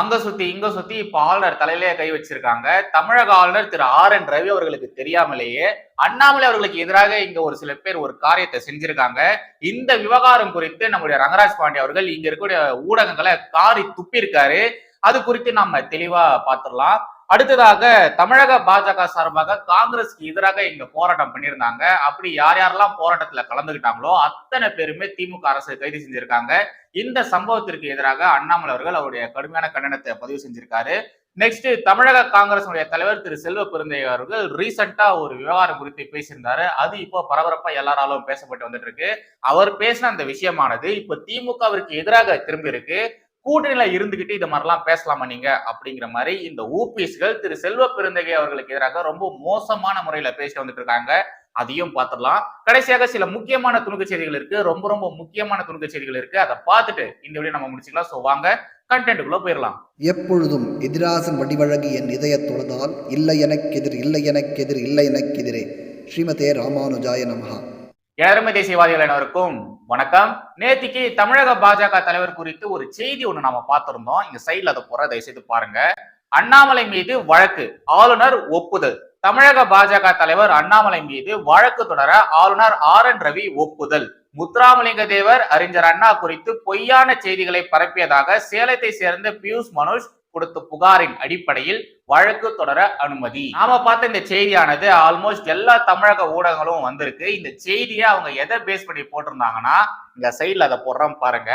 அங்க சுத்தி இங்க சுத்தி இப்ப ஆளுநர் தலையிலேயே கை வச்சிருக்காங்க. தமிழக ஆளுநர் திரு ஆர் என் ரவி அவர்களுக்கு தெரியாமலேயே அண்ணாமலை அவர்களுக்கு எதிராக இங்க ஒரு சில பேர் ஒரு காரியத்தை செஞ்சிருக்காங்க. இந்த விவகாரம் குறித்து நம்முடைய ரங்கராஜ் பாண்டே அவர்கள் இங்க இருக்கக்கூடிய ஊடகங்களை காரி துப்பியிருக்காரு. அது குறித்து நம்ம தெளிவா பார்த்துடலாம் அடுத்ததாக தமிழக பாஜக சார்பாக காங்கிரஸ்க்கு எதிராக இங்க போராட்டம் பண்ணியிருந்தாங்க. அப்படி யார் யாரெல்லாம் போராட்டத்துல கலந்துகிட்டாங்களோ அத்தனை பேருமே திமுக அரசு கைது செஞ்சிருக்காங்க. இந்த சம்பவத்திற்கு எதிராக அண்ணாமலை அவர்கள் அவருடைய கடுமையான கண்டனத்தை பதிவு செஞ்சிருக்காரு. நெக்ஸ்ட் தமிழக காங்கிரஸ் தலைவர் திரு செல்வ பெருந்தை அவர்கள் ரீசெண்டா ஒரு விவகாரம் குறித்து பேசியிருந்தாரு. அது இப்போ பரபரப்பா எல்லாராலும் பேசப்பட்டு வந்துட்டு இருக்கு. அவர் பேசின அந்த விஷயமானது இப்ப திமுகவிற்கு எதிராக திரும்பி இருக்கு கூட்டணியில இருந்துகிட்டு இது மாதிரிலாம் பேசலாமா நீங்க? அப்படிங்கிற மாதிரி இந்த ஊபிஸ்கள் திரு செல்வ பெருந்தகை அவர்களுக்கு எதிராக ரொம்ப மோசமான முறையில பேசிட்டு வந்துட்டு இருக்காங்க அதையும் பார்த்துடலாம். கடைசியாக சில முக்கியமான துணுக்கு செய்திகள் இருக்கு. ரொம்ப ரொம்ப முக்கியமான துணுக்கு செய்திகள் இருக்கு. அதை பார்த்துட்டு இந்த வீடியோ நம்ம முடிச்சுக்கலாம். ஸோ வாங்க கண்டென்ட்டுக்குள்ள போயிடலாம். எப்பொழுதும் எதிராசன் வடிவழகு என் இதய தொழுதால் இல்லை எனக்கெதிர் இல்லை எனக்கெதிர் இல்லை எனக்கெதிரே ஸ்ரீமதே ராமானுஜாய நமகா ஏழமை தேசியவாதிகள் அனைவருக்கும் வணக்கம். நேத்திக்கு தமிழக பாஜக தலைவர் குறித்து ஒரு செய்தி ஒண்ணு நாம பார்த்திருந்தோம். இங்க சைட்ல அதை போற தயவு செய்து பாருங்க. அண்ணாமலை மீது வழக்கு ஆளுநர் ஒப்புதல். தமிழக பாஜக தலைவர் அண்ணாமலை மீது வழக்கு தொடர ஆளுநர் ஆர் என் ரவி ஒப்புதல். முத்துராமலிங்க தேவர் அறிஞர் அண்ணா குறித்து பொய்யான செய்திகளை பரப்பியதாக சேலத்தை சேர்ந்த பியூஷ் மனோஜ் கொடுத்த புகாரின் அடிப்படையில் வழக்கு தொடர அனுமதி. நாம பார்த்த இந்த செய்தியானது ஆல்மோஸ்ட் எல்லா தமிழக ஊடகங்களும் வந்திருக்கு. இந்த செய்தியை அவங்க எதை பேஸ் பண்ணி போட்டிருந்தாங்கன்னா இந்த சைட்ல அதை போடுறோம் பாருங்க.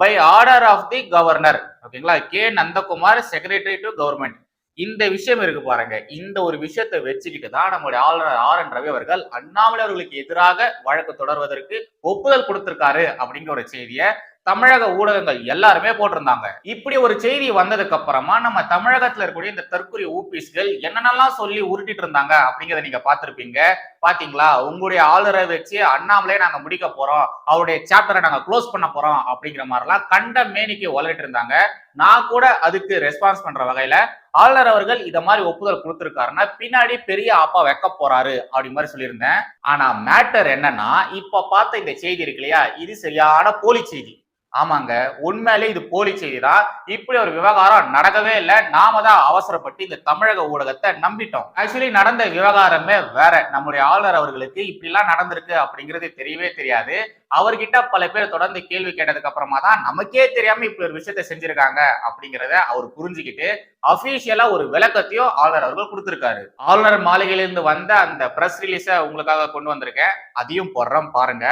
By order of the governor ஓகேங்களா? K. Nandakumar secretary to government இந்த விஷயம் இருக்கு பாருங்க. இந்த ஒரு விஷயத்தை வச்சுக்கிட்டு தான் நம்முடைய ஆளுநர் ஆர் என் ரவி அவர்கள் அண்ணாமலை அவர்களுக்கு எதிராக வழக்கு தொடர்வதற்கு ஒப்புதல் கொடுத்திருக்காரு அப்படிங்கிற ஒரு செய்தியை தமிழக ஊடகங்கள் எல்லாருமே போட்டிருந்தாங்க. இப்படி ஒரு செய்தி வந்ததுக்கு அப்புறமா நம்ம தமிழகத்துல இருக்கக்கூடிய இந்த தற்கொலை ஊபிஸ்கள் என்னென்னலாம் சொல்லி உருட்டிட்டு இருந்தாங்க அப்படிங்கறத நீங்க பார்த்திருப்பீங்க. பாத்தீங்களா? உங்களுடைய ஆளுநரை வச்சு அண்ணாமலே நாங்க முடிக்க போறோம். அவருடைய சாப்டரை நாங்க க்ளோஸ் பண்ண போறோம் அப்படிங்கிற மாதிரிலாம் கண்ட மேனிக்கு வளரிட்டு இருந்தாங்க. நான் கூட அதுக்கு ரெஸ்பான்ஸ் பண்ற வகையில ஆளுநர் அவர்கள் இத மாதிரி ஒப்புதல் கொடுத்திருக்காருன்னா பின்னாடி பெரிய அப்பா வைக்க போறாரு அப்படி மாதிரி சொல்லியிருந்தேன். ஆனா மேட்டர் என்னன்னா இப்ப பார்த்த இந்த செய்தி இருக்கு இல்லையா? இது சரியான போலி செய்தி. ஆமாங்க. உண்மையிலே இது போலி செய்தி தான் இப்படி ஒரு விவகாரம் நடக்கவே இல்லை. நாம தான் அவசரப்பட்டு இந்த தமிழக ஊடகத்தை நம்பிட்டோம். ஆக்சுவலி நடந்த விவகாரமே வேற. நம்முடைய ஆளுநர் அவர்களுக்கு இப்படிலாம் நடந்திருக்கு அப்படிங்கிறது தெரியவே தெரியாது. அவர்கிட்ட பல பேர் தொடர்ந்து கேள்வி கேட்டதுக்கு அப்புறமா தான் நமக்கே தெரியாம இப்படி ஒரு விஷயத்த செஞ்சிருக்காங்க அப்படிங்கிறத அவர் புரிஞ்சுக்கிட்டு அபிஷியலா ஒரு விளக்கத்தையும் ஆளுநர் அவர்கள் கொடுத்திருக்காரு. ஆளுநர் மாளிகையிலிருந்து வந்த அந்த பிரஸ் ரிலீஸை உங்களுக்காக கொண்டு வந்திருக்கேன். அதையும் போடுறோம் பாருங்க.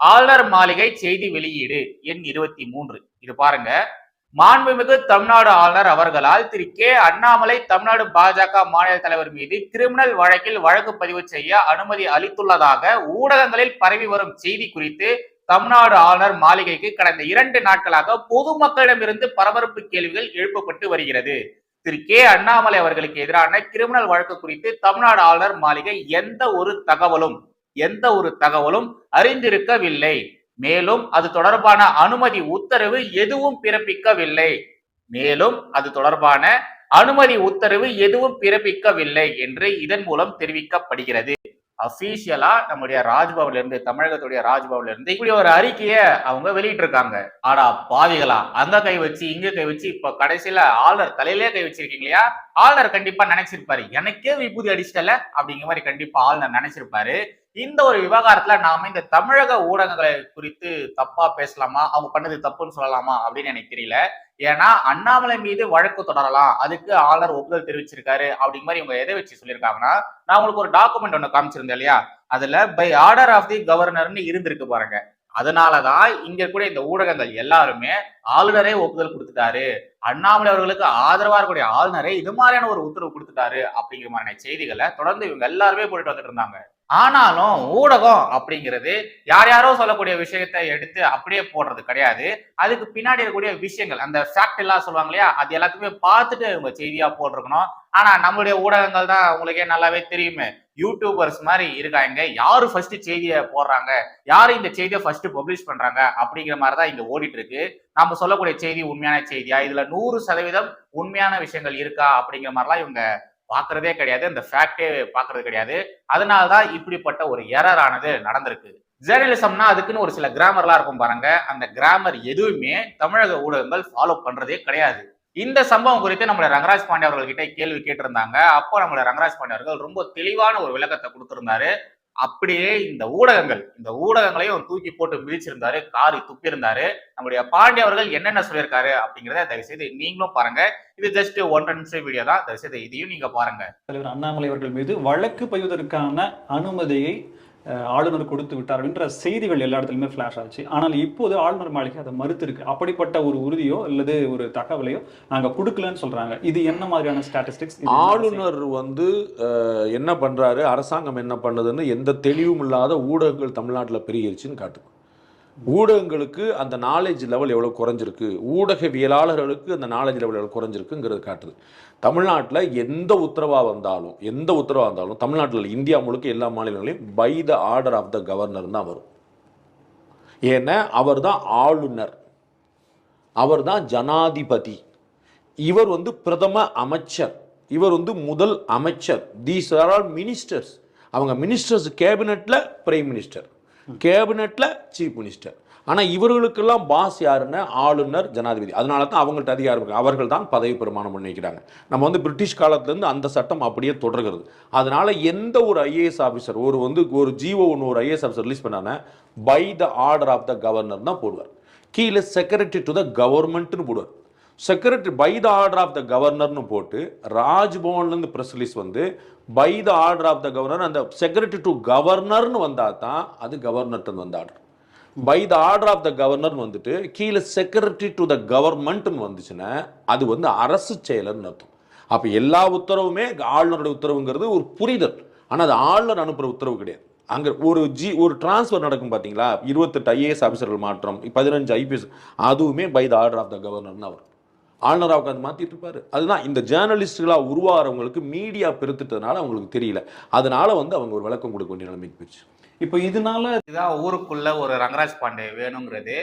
ஆளுநர் மாளிகை செய்தி வெளியீடு எண் இருபத்தி மூன்று. இது பாருங்க. மாண்புமிகு தமிழ்நாடு ஆளுநர் அவர்களால் திரு கே. அண்ணாமலை தமிழ்நாடு பாஜக மாநில தலைவர் மீது கிரிமினல் வழக்கில் வழக்கு பதிவு செய்ய அனுமதி அளித்துள்ளதாக ஊடகங்களில் பரவி வரும் செய்தி குறித்து தமிழ்நாடு ஆளுநர் மாளிகைக்கு கடந்த இரண்டு நாட்களாக பொதுமக்களிடமிருந்து பரபரப்பு கேள்விகள் எழுப்பப்பட்டு வருகிறது. திரு கே. அண்ணாமலை அவர்களுக்கு எதிரான கிரிமினல் வழக்கு குறித்து தமிழ்நாடு ஆளுநர் மாளிகை எந்த ஒரு தகவலும் எந்த ஒரு தகவலும் அறிந்திருக்கவில்லை. மேலும் அது தொடர்பான அனுமதி உத்தரவு எதுவும் பிறப்பிக்கவில்லை. மேலும் அது தொடர்பான அனுமதி உத்தரவு எதுவும் பிறப்பிக்கவில்லை என்று இதன் மூலம் தெரிவிக்கப்படுகிறது. அபிஷியலா நம்முடைய ராஜ்பவன்ல இருந்து தமிழகத்துடைய ராஜ்பவன்ல இருந்து இப்படி ஒரு அறிக்கையை அவங்க வெளியிட்டு இருக்காங்க ஆடா பாவிகளா அங்க கை வச்சு இங்க கை வச்சு இப்ப கடைசியில ஆளுநர் தலையிலே கை வச்சிருக்கீங்க இல்லையா? ஆளுநர் கண்டிப்பா நினைச்சிருப்பாரு. எனக்கே விபூதி அடிச்சிட்டல அப்படிங்கிற மாதிரி கண்டிப்பா ஆளுநர் நினைச்சிருப்பாரு. இந்த ஒரு விவகாரத்துல நாம இந்த தமிழக ஊடகங்களை குறித்து தப்பா பேசலாமா? அவங்க பண்ணது தப்புன்னு சொல்லலாமா அப்படின்னு எனக்கு தெரியல. ஏன்னா அண்ணாமலை மீது வழக்கு தொடரலாம். அதுக்கு ஆளுநர் ஒப்புதல் தெரிவிச்சிருக்காரு அப்படிங்கிற மாதிரி இவங்க எதை வச்சு சொல்லியிருக்காங்கன்னா நான் உங்களுக்கு ஒரு டாக்குமெண்ட் ஒன்று காமிச்சிருந்தேன் இல்லையா? அதுல பை ஆர்டர் ஆஃப் தி கவர்னர்னு இருந்திருக்கு பாருங்க. அதனாலதான் இங்க கூட இந்த ஊடகங்கள் எல்லாருமே ஆளுநரே ஒப்புதல் கொடுத்துட்டாரு. அண்ணாமலை அவர்களுக்கு ஆதரவா இருக்கக்கூடிய ஆளுநரே இது மாதிரியான ஒரு உத்தரவு கொடுத்துட்டாரு அப்படிங்கிற மாதிரியான செய்திகளை தொடர்ந்து இவங்க எல்லாருமே போட்டுட்டு வந்துட்டு இருந்தாங்க. ஆனாலும் ஊடகம் அப்படிங்கிறது யார் யாரோ சொல்லக்கூடிய விஷயத்தை எடுத்து அப்படியே போடுறது கிடையாது. அதுக்கு பின்னாடி இருக்கக்கூடிய விஷயங்கள் அந்த ஃபேக்ட் எல்லாம் சொல்லுவாங்க இல்லையா? அது எல்லாத்தையுமே பார்த்துட்டு இவங்க செய்தியா போட்டிருக்கணும். ஆனா நம்மளுடைய ஊடகங்கள் தான் உங்களுக்கே நல்லாவே தெரியுமே. யூடியூபர்ஸ் மாதிரி இருக்காங்க. யாரு ஃபர்ஸ்ட் செய்தியை போடுறாங்க? யாரு இந்த செய்தியை ஃபர்ஸ்ட் பப்ளிஷ் பண்றாங்க? அப்படிங்கிற மாதிரி தான் இங்க ஓடிட்டு இருக்கு. நம்ம சொல்லக்கூடிய செய்தி உண்மையான செய்தியா? இதுல நூறு சதவீதம் உண்மையான விஷயங்கள் இருக்கா? அப்படிங்கிற மாதிரிலாம் இவங்க பாக்குறதே கிடையாது. அந்த ஃபேக்டே பாக்குறது கிடையாது. அதனால்தான் இப்படிப்பட்ட ஒரு எரர் ஆனது நடந்திருக்கு. ஜேர்னலிசம்னா அதுக்குன்னு ஒரு சில கிராமர்லாம் இருக்கும் பாருங்க. அந்த கிராமர் எதுவுமே தமிழக ஊடகங்கள் ஃபாலோ பண்றதே கிடையாது. இந்த சம்பவம் குறித்து நம்மளை ரங்கராஜ் பாண்டே அவர்கள் கிட்ட கேள்வி கேட்டிருந்தாங்க. அப்போ நம்மளை ரங்கராஜ் பாண்டே அவர்கள் ரொம்ப தெளிவான ஒரு விளக்கத்தை கொடுத்திருந்தாரு. அப்படியே இந்த ஊடகங்கள் இந்த ஊடகங்களையும் தூக்கி போட்டு மிதிச்சிருந்தாரு காரி துப்பியிருந்தாரு. நம்முடைய பாண்டிய அவர்கள் என்னென்ன சொல்லியிருக்காரு அப்படிங்கிறத தயவுசெய்து நீங்களும் பாருங்க. இது ஜஸ்ட் ஒன்றரை நிமிஷம் வீடியோ தான். தயவு செய்து இதையும் நீங்க பாருங்க. தலைவர் அண்ணாமலை அவர்கள் மீது வழக்கு பெய்வதற்கான அனுமதியை ஆளுநர் கொடுத்து விட்டார் என்ற செய்திகள் எல்லா இடத்துலையுமே ஃபிளாஷ் ஆச்சு. ஆனால் இப்போது ஆளுநர் மாளிகை அதை மறுத்திருக்கு. அப்படிப்பட்ட ஒரு உறுதியோ அல்லது ஒரு தகவலையோ நாங்கள் கொடுக்கலன்னு சொல்றாங்க. இது என்ன மாதிரியான ஸ்டாட்டிஸ்டிக்ஸ் ஆளுநர் வந்து என்ன பண்றாரு? அரசாங்கம் என்ன பண்ணுதுன்னு எந்த தெளிவும் இல்லாத ஊடகங்கள் தமிழ்நாட்டில் பெருகிருச்சுன்னு காட்டுது. ஊடகங்களுக்கு அந்த நாலேஜ் லெவல் எவ்வளோ குறைஞ்சிருக்கு? ஊடகவியலாளர்களுக்கு அந்த நாலேஜ் லெவல் எவ்வளோ குறைஞ்சிருக்குங்கிறது காட்டுது. தமிழ்நாட்டில் எந்த உத்தரவாக வந்தாலும் எந்த உத்தரவாக இருந்தாலும் தமிழ்நாட்டில் இந்தியா முழுக்க எல்லா மாநிலங்களையும் by the order of the governor தான் வரும். ஏன்னா அவர் தான் ஆளுநர். அவர் தான் ஜனாதிபதி. இவர் வந்து பிரதம அமைச்சர். இவர் வந்து முதல் அமைச்சர். தீஸ் ஆர் ஆல் மினிஸ்டர்ஸ் அவங்க மினிஸ்டர்ஸ் கேபினெட்டில் பிரைம் மினிஸ்டர் கேபினெட்டில் சீஃப் மினிஸ்டர். ஆனால் இவர்களுக்கெல்லாம் பாஸ் யாருன்னா ஆளுநர் ஜனாதிபதி. அதனால தான் அவங்கள்ட்ட அதிகாரம் அவர்கள் தான் பதவி பிரமாணம் பண்ணிக்கிறாங்க. நம்ம வந்து பிரிட்டிஷ் காலத்துலேருந்து அந்த சட்டம் அப்படியே தொடர்கிறது. அதனால எந்த ஒரு ஐஏஎஸ் ஆஃபீஸர் ஒரு வந்து ஒரு ஜிஓ ஒன்று ஒரு IAS officer release பண்ணான by the order of the governor தான் போடுவார். கீழே செக்ரட்டரி டு த கவர்மெண்ட்னு போடுவார். Secretary by the order of the கவர்னர்னு போட்டு ராஜ்பவன்லேருந்து ப்ரெஸ் ரிலீஸ் வந்து by the order of the governor அந்த செக்ரட்டரி டு கவர்னர்னு வந்தால் தான் அது கவர்னர்ட்டு வந்த order by the order of the கவர்னர்னு வந்துட்டு கீழே செக்ரட்டரி டு த கவர்மெண்ட்னு வந்துச்சுன்னா அது வந்து அரசு செயலர்னு அர்த்தம். அப்போ எல்லா உத்தரவுமே ஆளுநருடைய உத்தரவுங்கிறது ஒரு புரிதல். ஆனால் அது ஆளுநர் அனுப்புகிற உத்தரவு கிடையாது. அங்கே ஒரு ஜி ஒரு டிரான்ஸ்ஃபர் நடக்கும் பார்த்தீங்களா இருபத்தெட்டு ஐஏஎஸ் ஆஃபீஸர்கள் மாற்றம் பதினஞ்சு ஐபிஎஸ் அதுவுமே by the order of the கவர்னர்னு அவர். ஆளுநராக உட்காந்து மாற்றிட்டு இருப்பாரு. அதுதான் இந்த ஜேர்னலிஸ்டுகளாக உருவாகிறவங்களுக்கு மீடியா பெருத்துட்டதுனால அவங்களுக்கு தெரியல. அதனால வந்து அவங்க ஒரு விளக்கம் கொடுக்க வேண்டிய நிலைமைக்கு போயிடுச்சு. இப்போ இதனால இதுதான் ஊருக்குள்ள ஒரு ரங்கராஜ் பாண்டே வேணுங்கிறது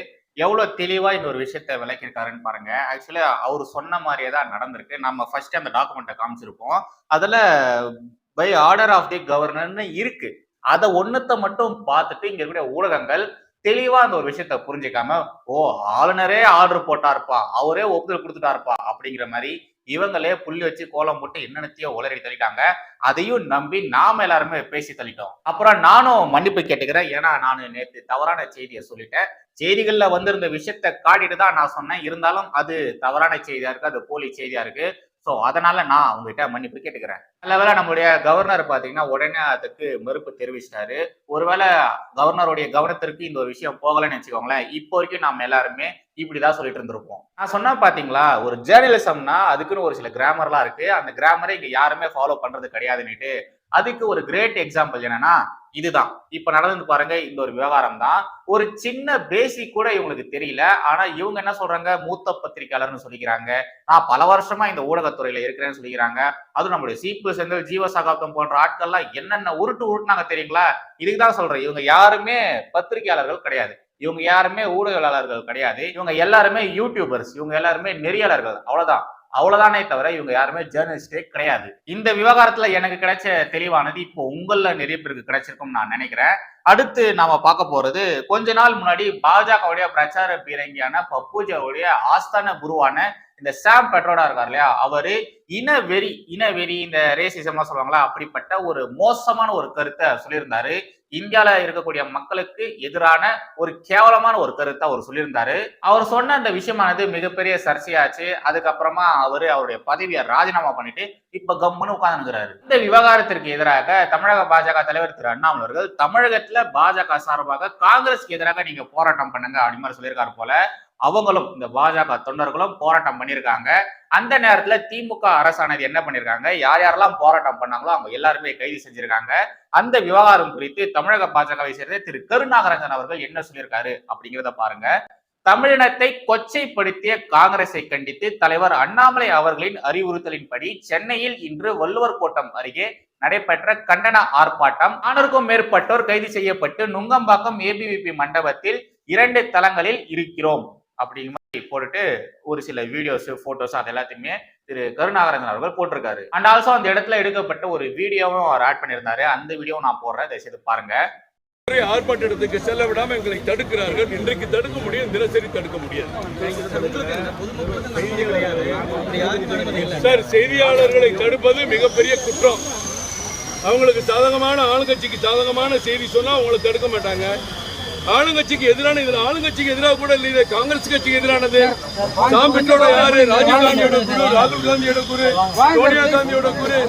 எவ்வளோ தெளிவாக இந்த ஒரு விஷயத்த விளக்கியிருக்காருன்னு பாருங்க. ஆக்சுவலி அவர் சொன்ன மாதிரியே தான் நடந்திருக்கு. நம்ம ஃபர்ஸ்ட் அந்த டாக்குமெண்ட்டை காமிச்சிருப்போம். அதில் பை ஆர்டர் ஆஃப் தி கவர்னர்னு இருக்கு. அதை ஒன்றத்தை மட்டும் பார்த்துட்டு இங்கே இருக்கக்கூடிய ஊடகங்கள் தெளிவா அந்த ஒரு விஷயத்த புரிஞ்சுக்காம ஓ ஆளுநரே ஆர்டர் போட்டாருப்பா அவரே ஒப்புதல் கொடுத்துட்டாருப்பா அப்படிங்கிற மாதிரி இவங்களே புள்ளி வச்சு கோலம் போட்டு என்னென்னத்தையோ உளறி தள்ளிட்டாங்க. அதையும் நம்பி நாம எல்லாருமே பேசி தள்ளிட்டோம். அப்புறம் நானும் மன்னிப்பு கேட்டுக்கிறேன். ஏன்னா நான் நேற்று தவறான செய்தியை சொல்லிட்டேன். செய்திகள்ல வந்திருந்த விஷயத்த காட்டிட்டு தான் நான் சொன்னேன். இருந்தாலும் அது தவறான செய்தியா இருக்கு அது போலி செய்தியா இருக்கு. ஸோ அதனால நான் அவங்ககிட்ட மன்னிப்பு கேட்டுக்கிறேன். நல்ல வேளை நம்மளுடைய கவர்னர் பார்த்தீங்கன்னா உடனே அதுக்கு மறுப்பு தெரிவிச்சிட்டாரு. ஒருவேளை கவர்னருடைய கவனத்திற்கு இந்த ஒரு விஷயம் போகலைன்னு வச்சுக்கோங்களேன் இப்போ வரைக்கும் நம்ம எல்லாருமே இப்படிதான் சொல்லிட்டு இருந்திருப்போம். நான் சொன்னா பாத்தீங்களா ஒரு ஜேர்னலிசம்னா அதுக்குன்னு ஒரு சில கிராமர்லாம் இருக்கு. அந்த கிராமரை இங்க யாருமே ஃபாலோ பண்றது கிடையாதுன்னுட்டு அதுக்கு ஒரு கிரேட் எக்ஸாம்பிள் என்னன்னா இதுதான். இப்ப நடந்து பாருங்க இந்த ஒரு விவகாரம் தான் ஒரு சின்ன பேசிக் கூட இவங்களுக்கு தெரியல. ஆனா இவங்க என்ன சொல்றாங்க? மூத்த பத்திரிகையாளர்னு சொல்லிக்கிறாங்க. நான் பல வருஷமா இந்த ஊடகத்துறையில இருக்கிறேன்னு சொல்லிக்கிறாங்க. அதுவும் நம்மளுடைய சீப்பு செந்தில் ஜீவ சகாப்தம் போன்ற ஆட்கள்லாம் என்னென்ன உருட்டு உருட்டுனாங்க தெரியுங்களா? இதுக்கு தான் சொல்றேன். இவங்க யாருமே பத்திரிகையாளர்கள் கிடையாது. இவங்க யாருமே ஊடகவியலாளர்கள் கிடையாது. இவங்க எல்லாருமே யூடியூபர்ஸ் இவங்க எல்லாருமே நெறியாளர்கள். அவ்வளவுதான். அவ்வளவுதானே தவிர இவங்க யாருமே ஜேர்னலிஸ்டே கிடையாது. இந்த விவகாரத்துல எனக்கு கிடைச்ச தெளிவானது இப்போ உங்கள நிறைய பேருக்கு கிடைச்சிருக்கும் நான் நினைக்கிறேன். அடுத்து நாம பார்க்க போறது கொஞ்ச நாள் முன்னாடி பாஜகவுடைய பிரச்சார பீரங்கியான பப்பூஜாவுடைய ஆஸ்தான குருவான இந்த சாம் பெட்ரோடா இருக்கார் இல்லையா? அவரு இனவெறி இனவெறி இந்த ரேசிசம்லாம் சொல்லுவாங்களா அப்படிப்பட்ட ஒரு மோசமான ஒரு கருத்தை சொல்லியிருந்தாரு. இந்தியால இருக்கக்கூடிய மக்களுக்கு எதிரான ஒரு கேவலமான ஒரு கருத்தை அவர் சொல்லியிருந்தாரு. அவர் சொன்ன அந்த விஷயமானது மிகப்பெரிய சர்ச்சையாச்சு. அதுக்கப்புறமா அவரு அவருடைய பதவியை ராஜினாமா பண்ணிட்டு இப்ப கம்முன்னு உட்கார்ந்துருக்கிறாரு. இந்த விவகாரத்திற்கு எதிராக தமிழக பாஜக தலைவர் திரு அண்ணாமலை அவர்கள் தமிழகத்துல பாஜக சார்பாக காங்கிரஸ்க்கு எதிராக நீங்க போராட்டம் பண்ணுங்க அப்படி மாதிரி சொல்லியிருக்காரு போல அவங்களும் இந்த பாஜக தொண்டர்களும் போராட்டம் பண்ணியிருக்காங்க. அந்த நேரத்துல திமுக அரசானது என்ன பண்ணிருக்காங்க யார் யாரெல்லாம் போராட்டம் பண்ணாங்களோ அவங்க எல்லாருமே கைது செஞ்சிருக்காங்க. அந்த விவகாரம் குறித்து தமிழக பாஜகவை சேர்ந்த திரு கருநாகராஜன் அவர்கள் என்ன சொல்லியிருக்காரு அப்படிங்கிறத பாருங்க. தமிழினத்தை கொச்சைப்படுத்திய காங்கிரஸை கண்டித்து தலைவர் அண்ணாமலை அவர்களின் அறிவுறுத்தலின்படி சென்னையில் இன்று வள்ளுவர் கோட்டம் அருகே நடைபெற்ற கண்டன ஆர்ப்பாட்டம் நானூறுக்கும் மேற்பட்டோர் கைது செய்யப்பட்டு நுங்கம்பாக்கம் ஏபிவிபி மண்டபத்தில் இரண்டு தளங்களில் இருக்கிறோம். அப்படிங்கிற மாதிரி போட்டுட்டு ஒரு சில வீடியோஸ் போட்டோஸ் அது எல்லாத்தையுமே திரு கருணாகரன் அவர்கள் போட்டிருக்காரு. அண்ட் ஆல்சோ அந்த இடத்துல எடுக்கப்பட்ட ஒரு வீடியோவும் அவர் ஆட் பண்ணியிருந்தாரு. அந்த வீடியோவும் நான் போடுறேன். தயவுசெய்து பாருங்க. ஆர்ப்பாட்டத்துக்கு செல்ல விடாம எங்களை தடுக்கிறார்கள். இன்றைக்கு தடுக்க முடியும் தினசரி தடுக்க முடியாது. சார் செய்தியாளர்களை தடுப்பது மிகப்பெரிய குற்றம். அவங்களுக்கு சாதகமான ஆளுங்கட்சிக்கு சாதகமான செய்தி சொன்னா அவங்களை தடுக்க மாட்டாங்க. ஆளுங்கட்சிக்கு எதிரான இதுல ஆளுங்கட்சிக்கு எதிராக கூட இல்லை இது காங்கிரஸ் கட்சிக்கு எதிரானது. நாம் யாரு? ராஜீவ் காந்தியோட குரு ராகுல் காந்தியோட குரு சோனியா காந்தியோட குரு.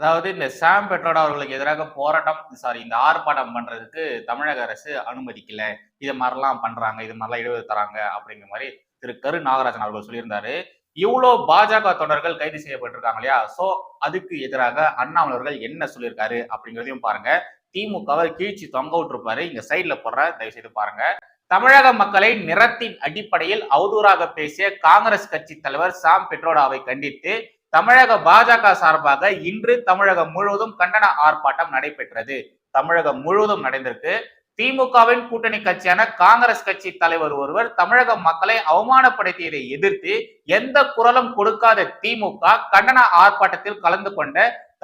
அதாவது இந்த சாம் பெட்ரோடா அவர்களுக்கு எதிராக போராட்டம் சாரி இந்த ஆர்ப்பாட்டம் பண்றதுக்கு தமிழக அரசு அனுமதிக்கல. இது மாதிரிலாம் பண்றாங்க இது மாதிரிலாம் இடைவெளி தராங்க அப்படிங்கிற மாதிரி திரு கரு நாகராஜன் அவர்கள் சொல்லியிருந்தாரு. இவ்வளோ பாஜக தொண்டர்கள் கைது செய்யப்பட்டிருக்காங்க இல்லையா? சோ அதுக்கு எதிராக அண்ணாமலை அவர்கள் என்ன சொல்லியிருக்காரு அப்படிங்கிறதையும் பாருங்க. திமுகவை கீழ்ச்சி தொங்க விட்டுருப்பாரு. இங்க சைட்ல போடுற தயவு செய்து பாருங்க. தமிழக மக்களை நிறத்தின் அடிப்படையில் அவதூறாக பேசிய காங்கிரஸ் கட்சி தலைவர் சாம் பெட்ரோடாவை கண்டித்து தமிழக பாஜக சார்பாக இன்று தமிழகம் முழுவதும் கண்டன ஆர்ப்பாட்டம் நடைபெற்றது. தமிழகம் முழுவதும் நடந்திருக்கு. திமுகவின் கூட்டணி கட்சியான காங்கிரஸ் கட்சி தலைவர் ஒருவர் தமிழக மக்களை அவமானப்படுத்தியதை எதிர்த்து எந்த குரலும் கொடுக்காத திமுக கண்டன ஆர்ப்பாட்டத்தில் கலந்து கொண்ட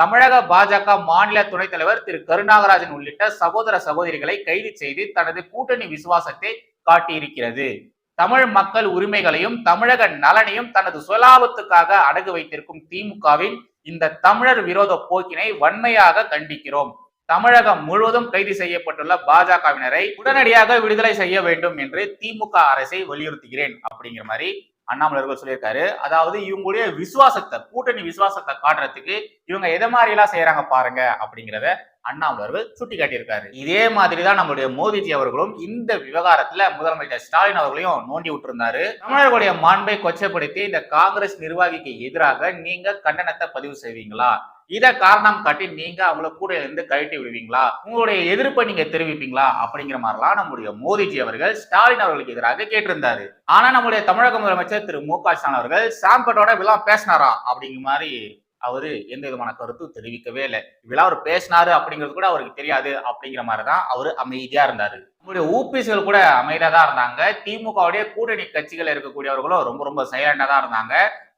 தமிழக பாஜக மாநில துணைத் தலைவர் திரு. கருநாகராஜன் உள்ளிட்ட சகோதர சகோதரிகளை கைது செய்து தனது கூட்டணி விசுவாசத்தை காட்டியிருக்கிறது. தமிழ் மக்கள் உரிமைகளையும் தமிழக நலனையும் தனது சுயலாபத்துக்காக அடகு வைத்திருக்கும் திமுகவின் இந்த தமிழர் விரோத போக்கினை வன்மையாக கண்டிக்கிறோம். தமிழகம் முழுவதும் கைது செய்யப்பட்டுள்ள பாஜகவினரை உடனடியாக விடுதலை செய்ய வேண்டும் என்று திமுக அரசை வலியுறுத்துகிறேன் அப்படிங்கிற மாதிரி அண்ணாமலைவர்கள் சொல்லியிருக்காரு. அதாவது இவங்களுடைய விசுவாசத்தை கூட்டணி விசுவாசத்தை காட்டுறதுக்கு இவங்க எதை மாதிரி எல்லாம் செய்யறாங்க பாருங்க அப்படிங்கிறத அண்ணாமலை அவர்கள் சுட்டி காட்டியிருக்காரு இதே மாதிரி தான் நம்மளுடைய மோதிஜி அவர்களும் இந்த விவகாரத்துல முதலமைச்சர் ஸ்டாலின் அவர்களையும் நோண்டி விட்டுருந்தாரு. தமிழர்களுடைய மாண்பை கொச்சப்படுத்தி இந்த காங்கிரஸ் நிர்வாகிக்கு எதிராக நீங்க கண்டனத்தை பதிவு செய்வீங்களா? இதை காரணம் காட்டி நீங்க அவங்கள கூட இருந்து கழட்டி விடுவீங்களா? உங்களுடைய எதிர்ப்பை நீங்க தெரிவிப்பீங்களா? அப்படிங்கிற மாதிரிலாம் நம்முடைய மோடிஜி அவர்கள் ஸ்டாலின் அவர்களுக்கு எதிராக கேட்டிருந்தாரு. ஆனா நம்முடைய தமிழக முதலமைச்சர் திரு மு க ஸ்டாலின் அவர்கள் சாம்பட்டோட விழா பேசினாரா? அப்படிங்கிற மாதிரி அவரு எந்த விதமான கருத்தும் தெரிவிக்கவே இல்லை. இவ்வளவு அவர் பேசினாரு அப்படிங்கிறது கூட அவருக்கு தெரியாது அப்படிங்கிற மாதிரி தான் அவரு அமைதியா இருந்தாரு. நம்முடைய ஊபிஎஸ்கள் கூட அமைதியா தான் இருந்தாங்க. திமுகவுடைய கூட்டணி கட்சிகள் இருக்கக்கூடியவர்களும் ரொம்ப ரொம்ப சைலண்டா தான் இருந்தாங்க.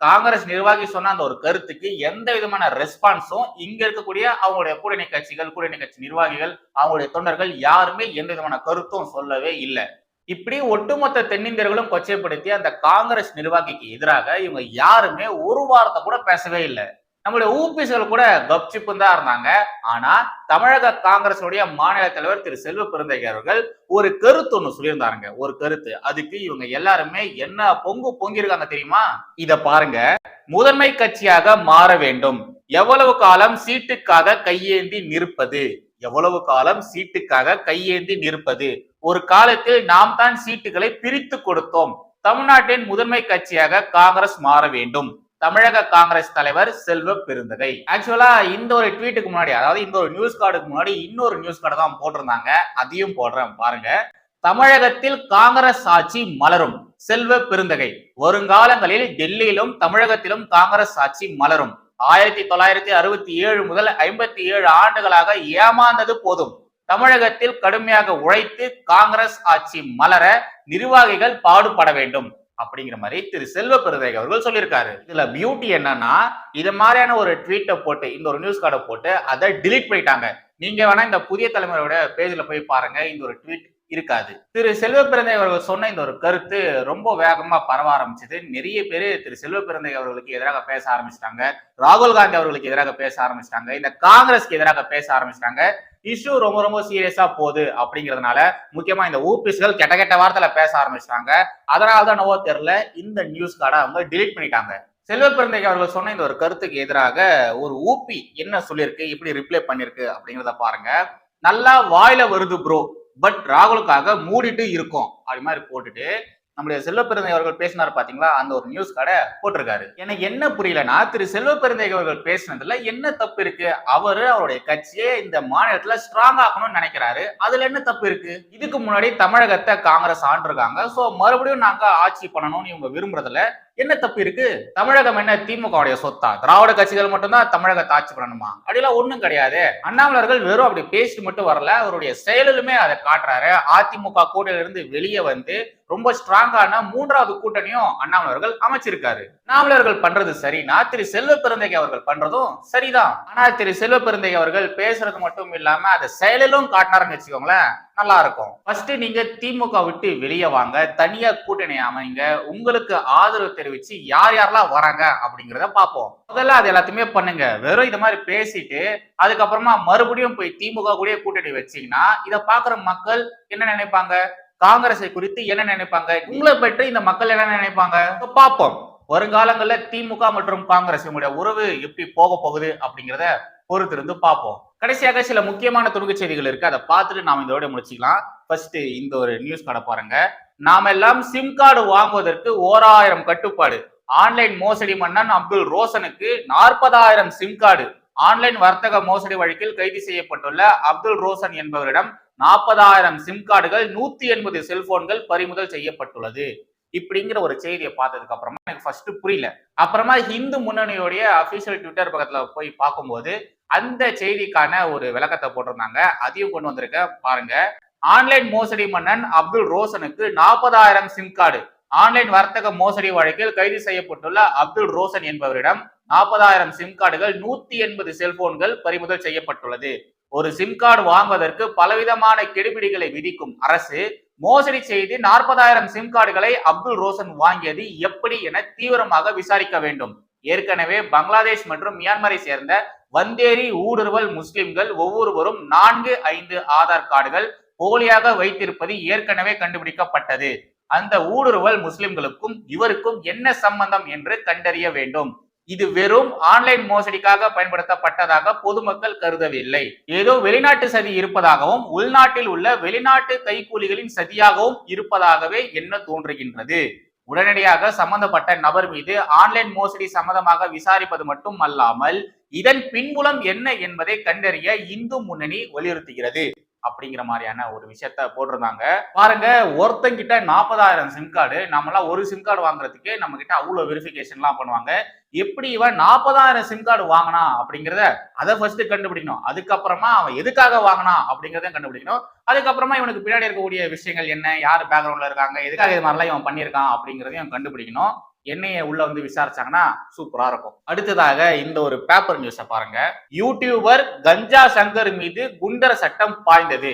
காங்கிரஸ் நிர்வாகி சொன்ன அந்த ஒரு கருத்துக்கு எந்த விதமான ரெஸ்பான்ஸும் இங்க இருக்கக்கூடிய அவங்களுடைய கூட்டணி கட்சிகள் கூட்டணி கட்சி நிர்வாகிகள் அவங்களுடைய தொண்டர்கள் யாருமே எந்த விதமான கருத்தும் சொல்லவே இல்லை. இப்படி ஒட்டுமொத்த தென்னிந்தியர்களும் கொச்சைப்படுத்தி அந்த காங்கிரஸ் நிர்வாகிக்கு எதிராக இவங்க யாருமே ஒரு வாரத்தை கூட பேசவே இல்லை. நம்மளுடைய ஊபிசிகள் கூட கப்சிப்பும் தான் இருந்தாங்க. ஆனா தமிழக காங்கிரசுடைய மாநில தலைவர் திரு செல்வ பெருந்தகை அவர்கள் ஒரு கருத்து ஒண்ணு சொல்லியிருந்தாருங்க. ஒரு கருத்து. அதுக்கு இவங்க எல்லாருமே என்ன பொங்கு பொங்கியிருக்காங்க தெரியுமா? இத பாருங்க. முதன்மை கட்சியாக மாற வேண்டும். எவ்வளவு காலம் சீட்டுக்காக கையேந்தி நிற்பது? எவ்வளவு காலம் சீட்டுக்காக கையேந்தி நிற்பது? ஒரு காலத்தில் நாம் தான் சீட்டுகளை பிரித்து கொடுத்தோம். தமிழ்நாட்டின் முதன்மை கட்சியாக காங்கிரஸ் மாற வேண்டும். தமிழக காங்கிரஸ் தலைவர் செல்வ பெருந்தகை. ஆக்சுவலா இந்த ஒரு ட்வீட்டுக்கு முன்னாடி அதாவது இந்த ஒரு நியூஸ் கார்டுக்கு முன்னாடி இன்னொரு நியூஸ் கார்டு தான் போட்டிருந்தாங்க. அதையும் போடுறேன் பாருங்க. தமிழகத்தில் காங்கிரஸ் ஆட்சி மலரும். செல்வ பெருந்தகை. வருங்காலங்களில் டெல்லியிலும் தமிழகத்திலும் காங்கிரஸ் ஆட்சி மலரும். ஆயிரத்தி தொள்ளாயிரத்தி அறுபத்தி ஏழு முதல் ஐம்பத்தி ஏழு ஆண்டுகளாக ஏமாந்தது போதும். தமிழகத்தில் கடுமையாக உழைத்து காங்கிரஸ் ஆட்சி மலர நிர்வாகிகள் பாடுபட வேண்டும். அப்படிங்கிற மாதிரி திரு செல்வ பெருந்தகை அவர்கள் சொல்லியிருக்காரு. இதுல பியூட்டி என்னன்னா இது மாதிரியான ஒரு ட்வீட்டை போட்டு இந்த ஒரு நியூஸ் கார்டை போட்டு அதை டிலீட் பண்ணிட்டாங்க. நீங்க வேணா இந்த புதிய தலைமுறையோட பேஜ்ல போய் பாருங்க இந்த ஒரு ட்வீட் இருக்காது. திரு செல்வ பிறந்தை அவர்கள் சொன்ன இந்த ஒரு கருத்து ரொம்ப வேகமா பரவ ஆரம்பிச்சது. நிறைய பேர் திரு செல்வ பிறந்தை அவர்களுக்கு எதிராக பேச ஆரம்பிச்சிட்டாங்க. ராகுல் காந்தி அவர்களுக்கு எதிராக பேச ஆரம்பிச்சிட்டாங்க. இந்த காங்கிரஸ்க்கு எதிராக பேச ஆரம்பிச்சிட்டாங்க. இஷ்யூ ரொம்ப ரொம்ப சீரியஸா போகுது அப்படிங்கிறதுனால முக்கியமா இந்த ஊபிஸ்கள் கெட்ட கெட்ட வார்த்தையில பேச ஆரம்பிச்சிட்டாங்க. அதனால தான் நவோ தெரியல இந்த நியூஸ் கார்டை அவங்க டிலீட் பண்ணிட்டாங்க. செல்வ பிறந்தை அவர்கள் சொன்ன இந்த ஒரு கருத்துக்கு எதிராக ஒரு ஊபி என்ன சொல்லியிருக்கு இப்படி ரிப்ளை பண்ணிருக்கு அப்படிங்கிறத பாருங்க. நல்லா வாயில வருது ப்ரோ பட் ராகுலுக்காக மூடிட்டு இருக்கோம் அப்படி மாதிரி போட்டுட்டு நம்முடைய செல்வ அவர்கள் பேசினார் பாத்தீங்களா? அந்த ஒரு நியூஸ் கடை போட்டிருக்காரு. எனக்கு என்ன புரியலன்னா திரு செல்வ அவர்கள் பேசினதுல என்ன தப்பு இருக்கு? அவரு அவருடைய கட்சியை இந்த மாநிலத்துல ஸ்ட்ராங் ஆக்கணும்னு நினைக்கிறாரு. அதுல என்ன தப்பு இருக்கு? இதுக்கு முன்னாடி தமிழகத்தை காங்கிரஸ் ஆண்டிருக்காங்க. சோ மறுபடியும் நாங்க ஆட்சி பண்ணணும்னு இவங்க விரும்புறதுல என்ன தப்பு இருக்கு? தமிழகம் என்ன திமுகவுடைய சொத்தா? திராவிட கட்சிகள் மட்டும்தான் தமிழகத்தை ஆட்சி பண்ணணுமா? அப்படிலாம் ஒண்ணும் கிடையாது. அண்ணாமலர்கள் வெறும் அப்படி பேசிட்டு மட்டும் வரல. அவருடைய செயலிலுமே அதை காட்டுறாரு. அதிமுக கூட்டணியில இருந்து வெளியே வந்து ரொம்ப ஸ்ட்ராங்கான மூன்றாவது கூட்டணியும் அண்ணாமலர்கள் அமைச்சிருக்காரு. அண்ணாமலர்கள் பண்றது சரினா திரு செல்வ பெருந்தகை அவர்கள் பண்றதும் சரிதான். ஆனா திரு செல்வ பெருந்தகை அவர்கள் பேசுறது மட்டும் இல்லாம அதை செயலிலும் காட்டினாருன்னு வச்சுக்கோங்களேன். நல்லா இருக்கும் ஃபர்ஸ்ட் நீங்க திமுக விட்டு வெளியே வாங்க தனியா கூட்டணி அமைங்க உங்களுக்கு ஆதரவு தெரிவிச்சு யார் யாரெல்லாம் வராங்க அப்படிங்கிறத பார்ப்போம். முதல்ல அது எல்லாத்தையுமே பண்ணுங்க. வெறும் இது மாதிரி பேசிட்டு அதுக்கப்புறமா மறுபடியும் போய் திமுக கூட கூட்டணி வச்சீங்கன்னா இதை பாக்குற மக்கள் என்ன நினைப்பாங்க? காங்கிரஸை குறித்து என்ன நினைப்பாங்க? உங்களை பற்றி இந்த மக்கள் என்ன நினைப்பாங்க? பார்ப்போம். வருங்காலங்களில் திமுக மற்றும் காங்கிரஸ் உங்களுடைய உறவு எப்படி போக போகுது அப்படிங்கிறத பொறுத்திருந்து பார்ப்போம். கடைசியாக சில முக்கியமான துணுக்கு செய்திகள் இருக்கு. அதை பார்த்துட்டு நாம இதோட முடிச்சுக்கலாம். ஃபர்ஸ்ட் இந்த ஒரு நியூஸ் கார்டை பாருங்க. நாம எல்லாம் சிம் கார்டு வாங்குவதற்கு ஓராயிரம் கட்டுப்பாடு. ஆன்லைன் மோசடி மன்னன் அப்துல் ரோஷனுக்கு நாற்பதாயிரம் சிம் கார்டு. ஆன்லைன் வர்த்தக மோசடி வழக்கில் கைது செய்யப்பட்டுள்ள அப்துல் ரோஷன் என்பவரிடம் நாற்பதாயிரம் சிம் கார்டுகள் நூத்தி எண்பது செல்போன்கள் பறிமுதல் செய்யப்பட்டுள்ளது. இப்படிங்கிற ஒரு செய்தியை பார்த்ததுக்கு அப்புறமா எனக்கு ஃபர்ஸ்ட் புரியல. அப்புறமா ஹிந்து முன்னணியோடைய அபிஷியல் ட்விட்டர் பக்கத்துல போய் பார்க்கும்போது அந்த செய்திக்கான ஒரு விளக்கத்தை போட்டிருந்தாங்க. அதையும் கொண்டு வந்திருக்க பாருங்க. ஆன்லைன் மோசடி மன்னன் அப்துல் ரோஷனுக்கு நாற்பதாயிரம் சிம் கார்டு. ஆன்லைன் வர்த்தக மோசடி வழக்கில் கைது செய்யப்பட்டுள்ள அப்துல் ரோஷன் என்பவரிடம் நாற்பதாயிரம் சிம் கார்டுகள் நூத்தி எண்பது செல்போன்கள் பறிமுதல் செய்யப்பட்டுள்ளது. ஒரு சிம் கார்டு வாங்குவதற்கு பலவிதமான கெடுபிடிகளை விதிக்கும் அரசு மோசடி செய்து நாற்பதாயிரம் சிம் கார்டுகளை அப்துல் ரோஷன் வாங்கியது எப்படி என தீவிரமாக விசாரிக்க வேண்டும். ஏற்கனவே பங்களாதேஷ் மற்றும் மியான்மரை சேர்ந்த வந்தேரி ஊடுருவல் முஸ்லிம்கள் ஒவ்வொருவரும் நான்கு ஐந்து ஆதார் கார்டுகள் போலியாக வைத்திருப்பது ஏற்கனவே கண்டுபிடிக்கப்பட்டது. அந்த ஊடுருவல் முஸ்லிம்களுக்கும் இவருக்கும் என்ன சம்பந்தம் என்று கண்டறிய வேண்டும். இது வெறும் ஆன்லைன் மோசடிக்காக பயன்படுத்தப்பட்டதாக பொதுமக்கள் கருதவில்லை. ஏதோ வெளிநாட்டு சதி இருப்பதாகவும் உள்நாட்டில் உள்ள வெளிநாட்டு கைக்கூலிகளின் சதியாகவும் இருப்பதாகவே என்ன தோன்றுகின்றது? உடனடியாக சம்பந்தப்பட்ட நபர் மீது ஆன்லைன் மோசடி சம்பந்தமாக விசாரிப்பது மட்டும் அல்லாமல் இதன் பின்புலம் என்ன என்பதை கண்டறிய இந்து முன்னணி வலியுறுத்துகிறது. அப்படிங்கிற மாதிரியான ஒரு விஷயத்த போட்டிருந்தாங்க. பாருங்க ஒருத்தங்கிட்ட நாற்பதாயிரம் சிம் கார்டு நம்மளாம் ஒரு சிம் கார்டு வாங்குறதுக்கே நம்ம கிட்ட அவ்வளவு வெரிஃபிகேஷன்லாம் பண்ணுவாங்க. எப்படி இவன் நாற்பதாயிரம் சிம் கார்டு வாங்கினா அப்படிங்கிறத அதை ஃபர்ஸ்ட் கண்டுபிடிக்கணும். அதுக்கப்புறமா அவன் எதுக்காக வாங்கினா அப்படிங்கிறதையும் கண்டுபிடிக்கணும். அதுக்கப்புறமா இவனுக்கு பின்னாடி இருக்கக்கூடிய விஷயங்கள் என்ன யார் பேக்ரவுண்ட்ல இருக்காங்க எதுக்காக இது மாதிரிலாம் இவன் பண்ணியிருக்கான் அப்படிங்கிறதையும் கண்டுபிடிக்கணும். என்னைய உள்ள வந்து விசாரிச்சாங்கன்னா சூப்பரா இருக்கும். அடுத்ததாக இந்த ஒரு பேப்பர் நியூஸை பாருங்க. யூடியூபர் கஞ்சா சங்கர் மீது குண்டர் சட்டம் பாய்ந்தது.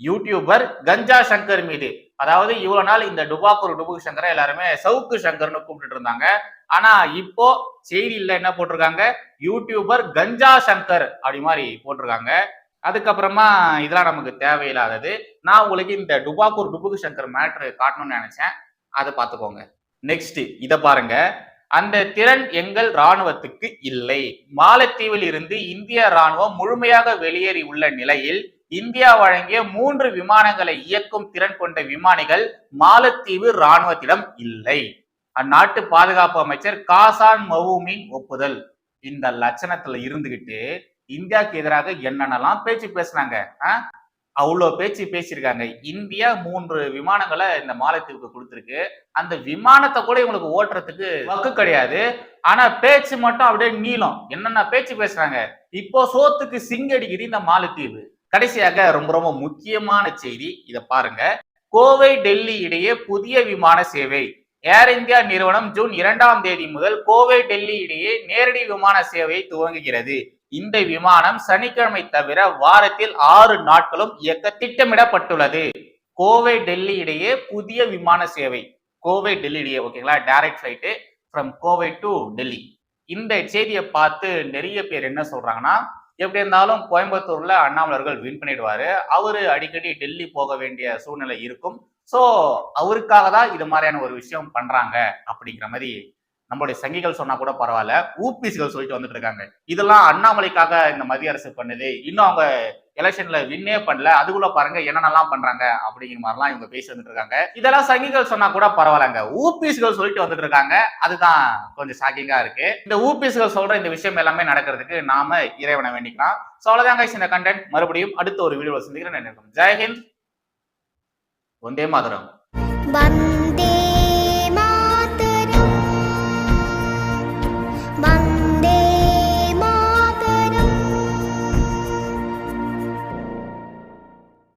யூடியூபர் கஞ்சா சங்கர் மீது. அதாவது இவ்வளவு நாள் இந்த டுபாக்கூர் டுபுக் சங்கரை எல்லாருமே சவுக்கு சங்கர்னு கூப்பிட்டு இருந்தாங்க. ஆனா இப்போ செய்தியில என்ன போட்டிருக்காங்க? யூடியூபர் கஞ்சா சங்கர் அப்படி மாதிரி போட்டிருக்காங்க. அதுக்கப்புறமா இதெல்லாம் நமக்கு தேவையில்லாதது. நான் உங்களுக்கு இந்த டுபாக்கூர் டுபுக் சங்கர் மேட்ரு காட்டணும்னு நினைச்சேன். அதை பார்த்துக்கோங்க. நெக்ஸ்ட் இத பாருங்க. அந்த திறன் எங்கள் ராணுவத்துக்கு இல்லை. மாலத்தீவில் இருந்து இந்திய ராணுவம் முழுமையாக வெளியேறி உள்ள நிலையில் இந்தியா வழங்கிய மூன்று விமானங்களை இயக்கும் திறன் கொண்ட விமானிகள் மாலத்தீவு ராணுவத்திடம் இல்லை. அந்நாட்டு பாதுகாப்பு அமைச்சர் காசான் மவுமின் ஒப்புதல். இந்த லட்சணத்துல இருந்துகிட்டு இந்தியாவுக்கு எதிராக என்னென்னலாம் பேச்சு பேசுனாங்க? ஆ? அவ்வளோ பேச்சு பேசியிருக்காங்க. இந்தியா மூன்று விமானங்களை இந்த மாலத்தீவுக்கு கொடுத்துருக்கு. அந்த விமானத்தை கூட இவங்களுக்கு ஓட்டுறதுக்கு வக்கு கிடையாது. ஆனா பேச்சு மட்டும் அப்படியே நீளம். என்னென்ன பேச்சு பேசுறாங்க? இப்போ சோத்துக்கு சிங்கடிக்குது இந்த மாலத்தீவு. கடைசியாக ரொம்ப ரொம்ப முக்கியமான செய்தி இதை பாருங்க. கோவை டெல்லி இடையே புதிய விமான சேவை. ஏர் இந்தியா நிறுவனம் ஜூன் இரண்டாம் தேதி முதல் கோவை டெல்லி இடையே நேரடி விமான சேவையை துவங்குகிறது. இந்த விமானம் சனிக்கிழமை தவிர வாரத்தில் ஆறு நாட்களும் இயக்க திட்டமிடப்பட்டுள்ளது. கோவை டெல்லி இடையே புதிய விமான சேவை. கோவை டெல்லி இடையே ஓகேங்களா direct flight from Kovai to Delhi. இந்த செய்தியை பார்த்து நிறைய பேர் என்ன சொல்றாங்கன்னா எப்படி இருந்தாலும் கோயம்புத்தூர்ல அண்ணாமலர்கள் வின் பண்ணிடுவாரு. அவரு அடிக்கடி டெல்லி போக வேண்டிய சூழ்நிலை இருக்கும். ஸோ அவருக்காக தான் இது மாதிரியான ஒரு விஷயம் பண்றாங்க அப்படிங்கிற மாதிரி நம்மளுடைய சங்கிகள் சொன்னா கூட பரவாயில்ல ஊபிசிகள் சொல்லிட்டு வந்துட்டு இருக்காங்க. இதெல்லாம் அண்ணாமலைக்காக இந்த மத்திய அரசு பண்ணுது. இன்னும் அவங்க எலெக்ஷன்ல வின்னே பண்ணல. அதுக்குள்ள பாருங்க என்னென்னலாம் பண்றாங்க அப்படிங்கிற மாதிரிலாம் இவங்க பேசி வந்துட்டு இருக்காங்க. இதெல்லாம் சங்கிகள் சொன்னா கூட பரவாயில்லங்க. ஊபிசிகள் சொல்லிட்டு வந்துட்டு இருக்காங்க. அதுதான் கொஞ்சம் ஷாக்கிங்கா இருக்கு. இந்த ஊபிசிகள் சொல்ற இந்த விஷயம் எல்லாமே நடக்கிறதுக்கு நாம இறைவனை வேண்டிக்கலாம். ஸோ அவ்வளோதாங்க இந்த கண்டென்ட் மறுபடியும் அடுத்த ஒரு வீடியோவில் சந்திக்கிறேன். நினைக்கிறேன் ஜெய்ஹிந்த் வந்தே மாதரம்.